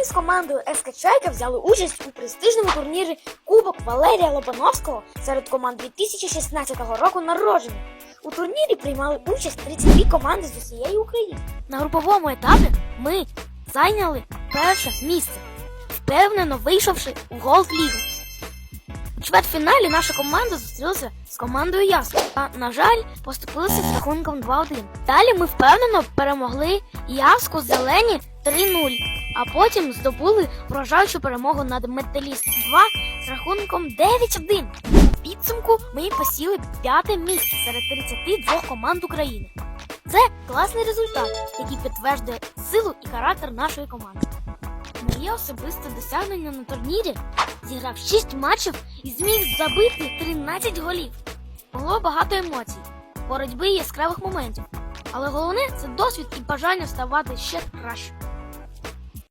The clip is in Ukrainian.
Ми з командою СК Чайка взяли участь у престижному турнірі Кубок Валерія Лобановського серед команд 2016 року народження. У турнірі приймали участь 32 команди з усієї України. На груповому етапі ми зайняли перше місце, впевнено вийшовши у Голд Лігу. У чвертьфіналі наша команда зустрілася з командою Яско та, на жаль, поступилися з рахунком 2-1. Далі ми впевнено перемогли Яску Зелені 3-0, а потім здобули вражаючу перемогу над Металіст 2 з рахунком 9-1. У підсумку ми посіли п'яте місце серед 32 команд України. Це класний результат, який підтверджує силу і характер нашої команди. Моє особисте досягнення на турнірі зіграв 6 матчів і зміг забити 13 голів. Було багато емоцій, боротьби і яскравих моментів. Але головне це досвід і бажання ставати ще краще.